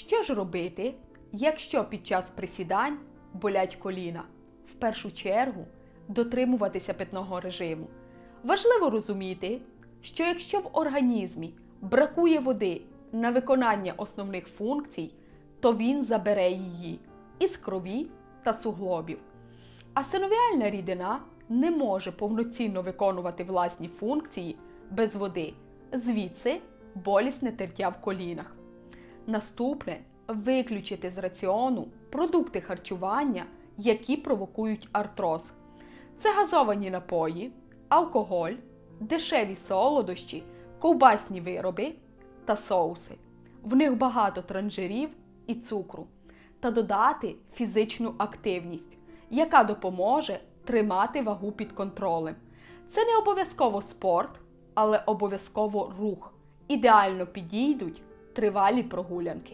Що ж робити, якщо під час присідань болять коліна? В першу чергу дотримуватися питного режиму. Важливо розуміти, що якщо в організмі бракує води на виконання основних функцій, то він забере її із крові та суглобів. А синовіальна рідина не може повноцінно виконувати власні функції без води, звідси болісне тертя в колінах. Наступне виключити з раціону продукти харчування, які провокують артроз. Це газовані напої, алкоголь, дешеві солодощі, ковбасні вироби та соуси. В них багато транжирів і цукру. Та додати фізичну активність, яка допоможе тримати вагу під контролем. Це не обов'язково спорт, але обов'язково рух. Ідеально підійдуть тривалі прогулянки.